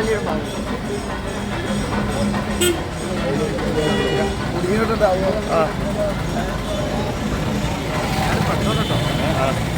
നല്ലൊരു അറുപത്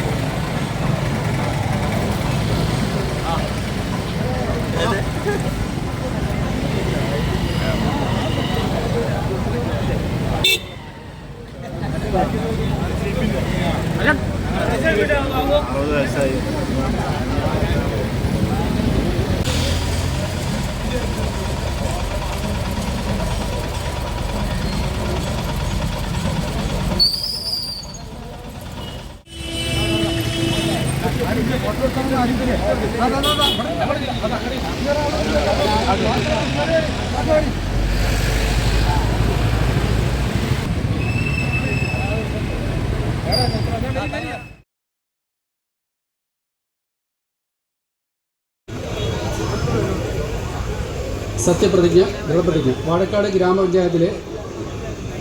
സത്യപ്രതിജ്ഞ ദൃഢപ്രതിജ്ഞ. വാഴക്കാട് ഗ്രാമപഞ്ചായത്തിലെ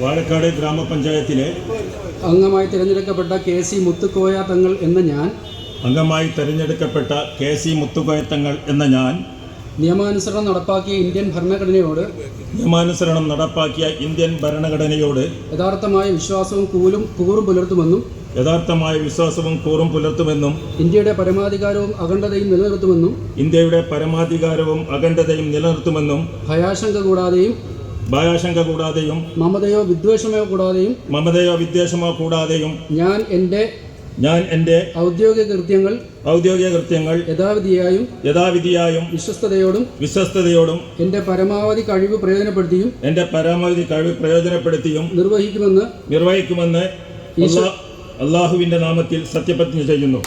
വാഴക്കാട് ഗ്രാമപഞ്ചായത്തിലെ അംഗമായി തിരഞ്ഞെടുക്കപ്പെട്ട കെ സി മുത്തുക്കോയ തങ്ങൾ എന്ന ഞാൻ അംഗമായി തെരഞ്ഞെടുക്കപ്പെട്ട കെ സി മുത്തുകോയത്തങ്ങൾ എന്ന ഞാൻ നിയമാനുസരണം നടപ്പാക്കിയ ഇന്ത്യൻ ഭരണഘടനയോട് നിയമാനുസരണം നടപ്പാക്കിയ ഇന്ത്യൻ ഭരണഘടനയോട് യഥാർത്ഥമായ വിശ്വാസവും കൂലും കൂറും പുലർത്തുമെന്നും യഥാർത്ഥമായ വിശ്വാസവും കൂറും പുലർത്തുമെന്നും ഇന്ത്യയുടെ പരമാധികാരവും അഖണ്ഡതയും നിലനിർത്തുമെന്നും ഇന്ത്യയുടെ പരമാധികാരവും അഖണ്ഡതയും നിലനിർത്തുമെന്നും ഭയാശങ്ക കൂടാതെയും ഭയാശങ്ക കൂടാതെയും മമതയോ വിദ്വേഷമോ കൂടാതെയും മമതയോ വിദ്വേഷമോ കൂടാതെയും ഞാൻ എന്റെ ഞാൻ എന്റെ ഔദ്യോഗിക കൃത്യങ്ങൾ ഔദ്യോഗിക കൃത്യങ്ങൾ യഥാവിധിയായും യഥാവിധിയായും വിശ്വസ്തയോടും വിശ്വസ്തയോടും എന്റെ പരമാവധി കഴിവ് പ്രയോജനപ്പെടുത്തിയും എന്റെ പരമാവധി കഴിവ് പ്രയോജനപ്പെടുത്തിയും നിർവഹിക്കുമെന്ന് നിർവഹിക്കുമെന്ന് അള്ളാഹുവിന്റെ നാമത്തിൽ സത്യപ്രതിജ്ഞ ചെയ്യുന്നു.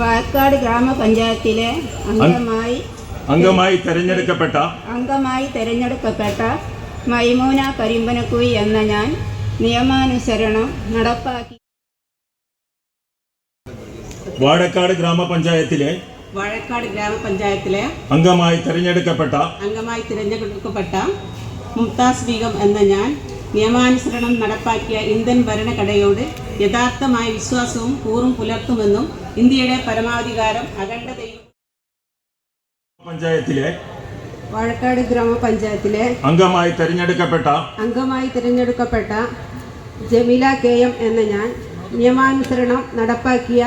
വാഴക്കാട് ഗ്രാമപഞ്ചായത്തിലെ അംഗമായി അംഗമായി തെരഞ്ഞെടുക്കപ്പെട്ട അംഗമായി തെരഞ്ഞെടുക്കപ്പെട്ട മൈമൂന കരിമ്പനക്കുയി എന്ന ഞാൻ നിയമാനുസരണം നടപ്പാക്കി. വാഴക്കാട് ഗ്രാമപഞ്ചായത്തിലെ വാഴക്കാട് ഗ്രാമപഞ്ചായത്തിലെ അംഗമായി തെരഞ്ഞെടുക്കപ്പെട്ട അംഗമായി തിരഞ്ഞെടുക്കപ്പെട്ട മുംതാസ് ബീഗം എന്ന ഞാൻ നിയമാനുസരണം നടപ്പാക്കിയ ഇന്ത്യൻ ഭരണഘടനയോട് യഥാർത്ഥമായ വിശ്വാസവും കൂറും പുലർത്തുമെന്നും ഇന്ത്യയുടെ പരമാധികാരം അഖണ്ഡതയും പഞ്ചായത്തിലെ വാഴക്കാട് ഗ്രാമപഞ്ചായത്തിലെ അംഗമായി തിരഞ്ഞെടുക്കപ്പെട്ട അംഗമായി തിരഞ്ഞെടുക്കപ്പെട്ട ജമീല കെ എം എന്ന ഞാൻ നിയമാനുസരണം നടപ്പാക്കിയ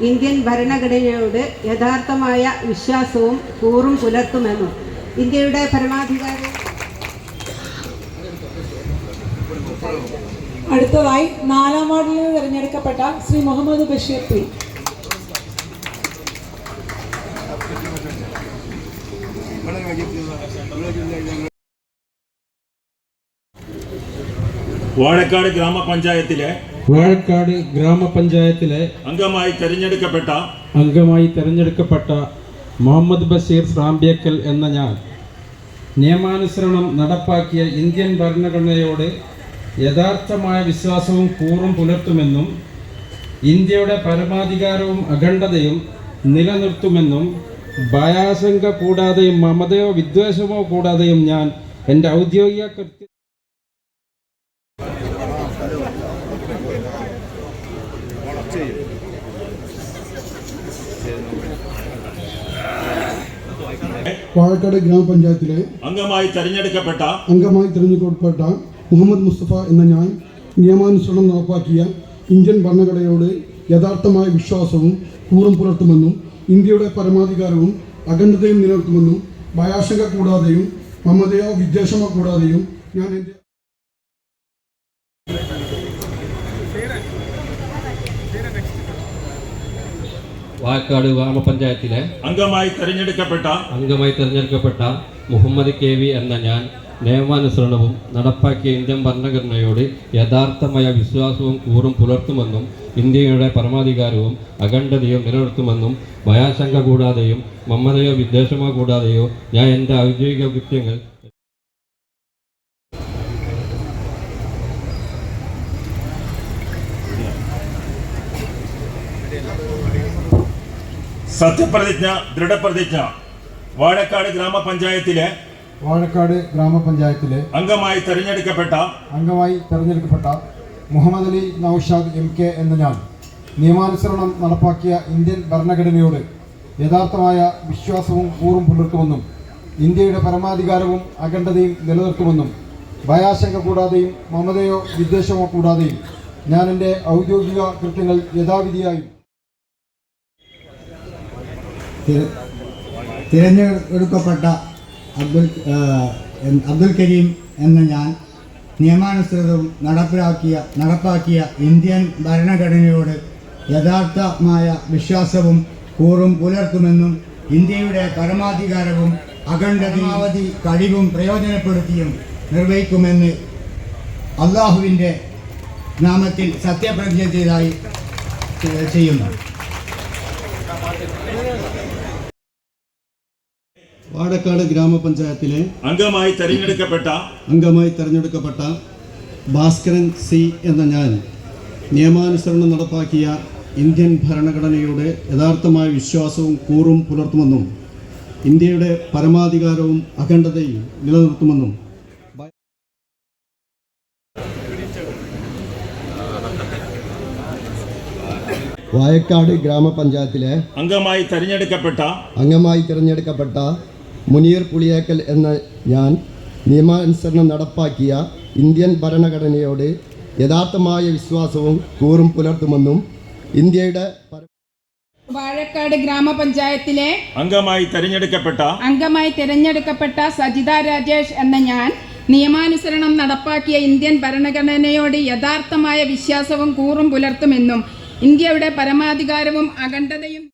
ഇന്ത്യൻ ഭരണഘടനയോട് യഥാർത്ഥമായ വിശ്വാസവും കൂറും പുലർത്തുമെന്നും ഇന്ത്യയുടെ പരമാധികാരം അടുത്തതായി നാലാം വാർഡിൽ നിന്ന് തിരഞ്ഞെടുക്കപ്പെട്ട ശ്രീ മുഹമ്മദ് ബഷീർ പി. വാഴക്കാട് ഗ്രാമപഞ്ചായത്തിലെ വാഴക്കാട് ഗ്രാമപഞ്ചായത്തിലെ അംഗമായി തെരഞ്ഞെടുക്കപ്പെട്ട അംഗമായി തെരഞ്ഞെടുക്കപ്പെട്ട മുഹമ്മദ് ബഷീർ സ്രാമ്പ്യക്കൽ എന്ന ഞാൻ നിയമാനുസരണം നടപ്പാക്കിയ ഇന്ത്യൻ ഭരണഘടനയോട് യഥാർത്ഥമായ വിശ്വാസവും കൂറും പുലർത്തുമെന്നും ഇന്ത്യയുടെ പരമാധികാരവും അഖണ്ഡതയും നിലനിർത്തുമെന്നും ഭയാശങ്ക കൂടാതെയും മമതയോ വിദ്വേഷമോ കൂടാതെയും ഞാൻ എന്റെ ഔദ്യോഗിക കൃത്യ പാലക്കാട് ഗ്രാമപഞ്ചായത്തിലെ അംഗമായി തെരഞ്ഞെടുക്കപ്പെട്ട അംഗമായി തിരഞ്ഞെടുക്കപ്പെട്ട മുഹമ്മദ് മുസ്തഫ എന്ന ഞാൻ നിയമാനുസരണം നടപ്പാക്കിയ ഇന്ത്യൻ ഭരണഘടനയോട് യഥാർത്ഥമായ വിശ്വാസവും കൂറും പുലർത്തുമെന്നും ഇന്ത്യയുടെ പരമാധികാരവും അഖണ്ഡതയും നിലനിർത്തുമെന്നും ഭയാശങ്ക കൂടാതെയും മമതയോ വിദ്വേഷമോ കൂടാതെയും ഞാൻ എന്റെ വാക്കാട് ഗ്രാമപഞ്ചായത്തിലെ അംഗമായി തെരഞ്ഞെടുക്കപ്പെട്ട അംഗമായി തെരഞ്ഞെടുക്കപ്പെട്ട മുഹമ്മദ് കെ വി എന്ന ഞാൻ നിയമാനുസരണവും നടപ്പാക്കിയ ഇന്ത്യൻ ഭരണഘടനയോട് യഥാർത്ഥമായ വിശ്വാസവും കൂറും പുലർത്തുമെന്നും ഇന്ത്യയുടെ പരമാധികാരവും അഖണ്ഡതയും നിലനിർത്തുമെന്നും ഭയാശങ്ക കൂടാതെയും മമ്മതയോ വിദ്വേഷമോ കൂടാതെയോ ഞാൻ എന്റെ ഔദ്യോഗിക കൃത്യങ്ങൾ സത്യപ്രതിജ്ഞ ദൃഢപ്രതിജ്ഞ. വാഴക്കാട് ഗ്രാമപഞ്ചായത്തിലെ വാഴക്കാട് ഗ്രാമപഞ്ചായത്തിലെ അംഗമായി തെരഞ്ഞെടുക്കപ്പെട്ട അംഗമായി തെരഞ്ഞെടുക്കപ്പെട്ട മുഹമ്മദ് അലി നൌഷാദ് എം കെ എന്ന ഞാൻ നിയമാനുസരണം നടപ്പാക്കിയ ഇന്ത്യൻ ഭരണഘടനയോട് യഥാർത്ഥമായ വിശ്വാസവും കൂറും പുലർത്തുമെന്നും ഇന്ത്യയുടെ പരമാധികാരവും അഖണ്ഡതയും നിലനിർത്തുമെന്നും ഭയാശങ്ക കൂടാതെയും മമതയോ വിദ്വേഷമോ കൂടാതെയും ഞാൻ എന്റെ ഔദ്യോഗിക കൃത്യങ്ങൾ യഥാവിധിയായും തിരഞ്ഞെടുക്കപ്പെട്ട അബ്ദുൽ അബ്ദുൽ കരീം എന്ന ഞാൻ നിയമാനുസൃതവും നടപ്പിലാക്കിയ നടപ്പാക്കിയ ഇന്ത്യൻ ഭരണഘടനയോട് യഥാർത്ഥമായ വിശ്വാസവും കൂറും പുലർത്തുമെന്നും ഇന്ത്യയുടെ പരമാധികാരവും അഖണ്ഡതാവധി കഴിവും പ്രയോജനപ്പെടുത്തിയും നിർവഹിക്കുമെന്ന് അള്ളാഹുവിന്റെ നാമത്തിൽ സത്യപ്രതിജ്ഞ ചെയ്തായി ചെയ്യുന്നു. വാഴക്കാട് ഗ്രാമപഞ്ചായത്തിലെ അംഗമായി തെരഞ്ഞെടുക്കപ്പെട്ട അംഗമായി തെരഞ്ഞെടുക്കപ്പെട്ട ഭാസ്കരൻ സി എന്ന ഞാൻ നിയമാനുസരണം നടപ്പാക്കിയ ഇന്ത്യൻ ഭരണഘടനയുടെ യഥാർത്ഥമായ വിശ്വാസവും കൂറും പുലർത്തുമെന്നും ഇന്ത്യയുടെ പരമാധികാരവും അഖണ്ഡതയും നിലനിർത്തുമെന്നും വായക്കാട് ഗ്രാമപഞ്ചായത്തിലെ അംഗമായി തെരഞ്ഞെടുക്കപ്പെട്ട അംഗമായി തിരഞ്ഞെടുക്കപ്പെട്ട മുനീർ പുളിയേക്കൽ എന്ന ഞാൻ നിയമാനുസരണം നടപ്പാക്കിയ ഇന്ത്യൻ ഭരണഘടനയോട് യഥാർത്ഥമായ വിശ്വാസവും കൂറും പുലർത്തുമെന്നും ഇന്ത്യയുടെ വാഴക്കാട് ഗ്രാമപഞ്ചായത്തിലെ അംഗമായി തെരഞ്ഞെടുക്കപ്പെട്ട അംഗമായി തെരഞ്ഞെടുക്കപ്പെട്ട സജിത രാജേഷ് എന്ന ഞാൻ നിയമാനുസരണം നടപ്പാക്കിയ ഇന്ത്യൻ ഭരണഘടനയോട് യഥാർത്ഥമായ വിശ്വാസവും കൂറും പുലർത്തുമെന്നും ഇന്ത്യയുടെ പരമാധികാരവും അഖണ്ഡതയും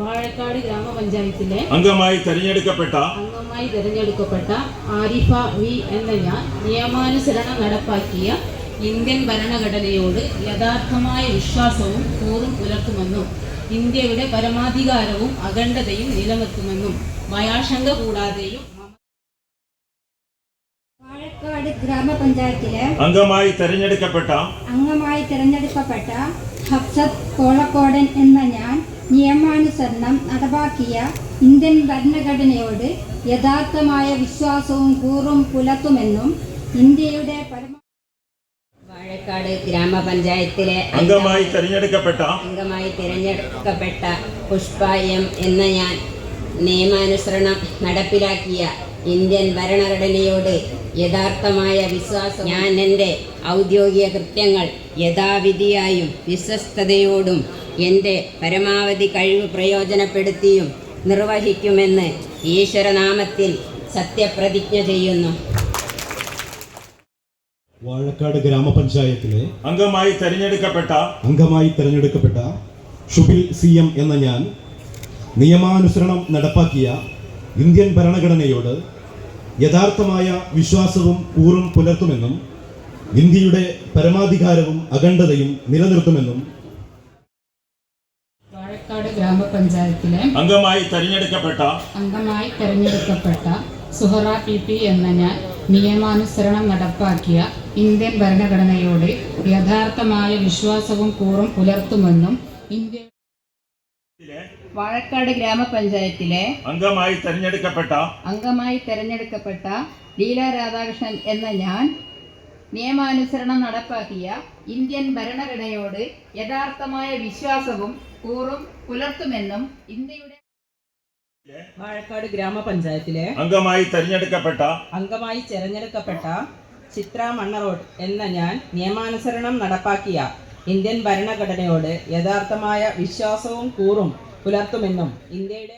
വാഴക്കാട് ഗ്രാമപഞ്ചായത്തിലെ അംഗമായി തെരഞ്ഞെടുക്കപ്പെട്ട അംഗമായി തിരഞ്ഞെടുക്കപ്പെട്ട ആരിഫ വി എന്ന ഞാൻ നിയമാനുസരണം നടപ്പാക്കിയ ഇന്ത്യൻ ഭരണഘടനയോട് യഥാർത്ഥമായ വിശ്വാസവും കൂറും പുലർത്തുമെന്നും ഇന്ത്യയുടെ പരമാധികാരവും അഖണ്ഡതയും നിലനിർത്തുമെന്നും ഭയാശങ്ക കൂടാതെയും വാഴക്കാട് ഗ്രാമപഞ്ചായത്തിലെ അംഗമായി തെരഞ്ഞെടുക്കപ്പെട്ട അംഗമായി തിരഞ്ഞെടുക്കപ്പെട്ട ഹഫ്സത്ത് കോളക്കോടൻ എന്ന ഞാൻ നിയമാനുസരണം നടപ്പാക്കിയ ഇന്ത്യൻ ഭരണഘടനയോട് യഥാർത്ഥമായ വിശ്വാസവും കൂറും പുലർത്തുമെന്നും ഇന്ത്യയുടെ പരമ വാഴക്കാട് ഗ്രാമപഞ്ചായത്തിലെ അംഗമായി തിരഞ്ഞെടുക്കപ്പെട്ട അംഗമായി തിരഞ്ഞെടുക്കപ്പെട്ട പുഷ്പ എം എന്ന ഞാൻ നിയമാനുസരണം നടപ്പിലാക്കിയ ഇന്ത്യൻ ഭരണഘടനയോട് യഥാർത്ഥമായ വിശ്വാസം ഞാൻ എന്റെ ഔദ്യോഗിക കൃത്യങ്ങൾ യഥാവിധിയായും വിശ്വസ്തയോടും എന്റെ പരമാവധി കഴിവ് പ്രയോജനപ്പെടുത്തിയും നിർവഹിക്കുമെന്ന് ഈശ്വരനാമത്തിൽ സത്യപ്രതിജ്ഞ ചെയ്യുന്നു. വാഴക്കാട് ഗ്രാമപഞ്ചായത്തിലെ അംഗമായി തെരഞ്ഞെടുക്കപ്പെട്ട അംഗമായി തിരഞ്ഞെടുക്കപ്പെട്ട ഷുബിൽ സി എം എന്ന ഞാൻ നിയമാനുസരണം നടപ്പാക്കിയ ഇന്ത്യൻ ഭരണഘടനയോട് യഥാർത്ഥമായ വിശ്വാസവും കൂറും പുലർത്തുമെന്നും ഇന്ത്യയുടെ പരമാധികാരവും അഖണ്ഡതയും നിലനിർത്തുമെന്നും വാഴക്കാട് ഗ്രാമപഞ്ചായത്തിലെ അംഗമായി തെരഞ്ഞെടുക്കപ്പെട്ട അംഗമായി തെരഞ്ഞെടുക്കപ്പെട്ട സുഹറ പി പി എന്ന ഞാൻ നിയമാനുസരണം നടപ്പാക്കിയ ഇന്ത്യൻ ഭരണഘടനയോട് യഥാർത്ഥമായ വിശ്വാസവും കൂറും പുലർത്തുമെന്നും ഇന്ത്യ വാഴക്കാട് ഗ്രാമപഞ്ചായത്തിലെ അംഗമായി തെരഞ്ഞെടുക്കപ്പെട്ട അംഗമായി തെരഞ്ഞെടുക്കപ്പെട്ട ലീല രാധാകൃഷ്ണൻ എന്ന ഞാൻ നിയമാനുസരണം നടപ്പാക്കിയ ഇന്ത്യൻ ഭരണഘടനയോട് യഥാർത്ഥമായ വിശ്വാസവും കൂറും പുലർത്തുമെന്നും ഇന്ത്യയുടെ വാഴക്കാട് ഗ്രാമപഞ്ചായത്തിലെ അംഗമായി തെരഞ്ഞെടുക്കപ്പെട്ട അംഗമായി തെരഞ്ഞെടുക്കപ്പെട്ട ചിത്ര മണ്ണറോഡ് എന്ന ഞാൻ നിയമാനുസരണം നടപ്പാക്കിയ ഇന്ത്യൻ ഭരണഘടനയോട് യഥാർത്ഥമായ വിശ്വാസവും കൂറും പുലർത്തുമെന്നും ഇന്ത്യയുടെ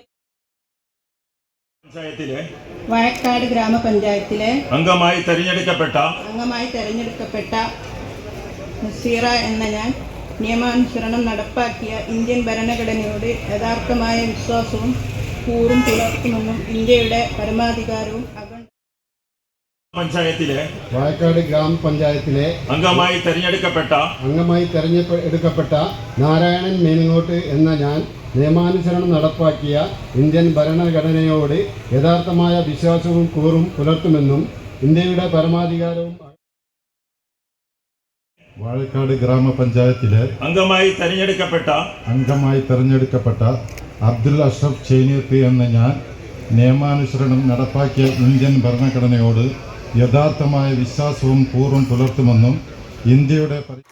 പഞ്ചായത്തിലെ വയക്കാട് ഗ്രാമപഞ്ചായത്തിലെ അംഗമായി തെരഞ്ഞെടുക്കപ്പെട്ട അംഗമായി തെരഞ്ഞെടുക്കപ്പെട്ട നസീറ എന്ന ഞാൻ നിയമാനുസരണം നടപ്പാക്കിയ ഇന്ത്യൻ ഭരണഘടനയോട് യഥാർത്ഥമായ വിശ്വാസവും കൂറും പുലർത്തുമെന്നും ഇന്ത്യയുടെ പരമാധികാരവും പഞ്ചായത്തിലെ വയക്കാട് ഗ്രാമപഞ്ചായത്തിലെ അംഗമായി തെരഞ്ഞെടുക്കപ്പെട്ട അംഗമായി തെരഞ്ഞെടുക്കപ്പെട്ട നാരായണൻ മേനങ്ങോട്ട് എന്ന ഞാൻ നിയമാനുസരണം നടപ്പാക്കിയ ഇന്ത്യൻ ഭരണഘടനയോട് യഥാർത്ഥമായ വിശ്വാസവും കൂറും പുലർത്തുമെന്നും ഇന്ത്യയുടെ പരമാധികാരവും വാഴക്കാട് ഗ്രാമപഞ്ചായത്തിലെ അംഗമായി തെരഞ്ഞെടുക്കപ്പെട്ട അംഗമായി തെരഞ്ഞെടുക്കപ്പെട്ട അബ്ദുൽ അഷ്റഫ് ചേനിയത്ത് എന്ന ഞാൻ നിയമാനുസരണം നടപ്പാക്കിയ ഇന്ത്യൻ ഭരണഘടനയോട് യഥാർത്ഥമായ വിശ്വാസവും കൂറും പുലർത്തുമെന്നും ഇന്ത്യയുടെ പരി-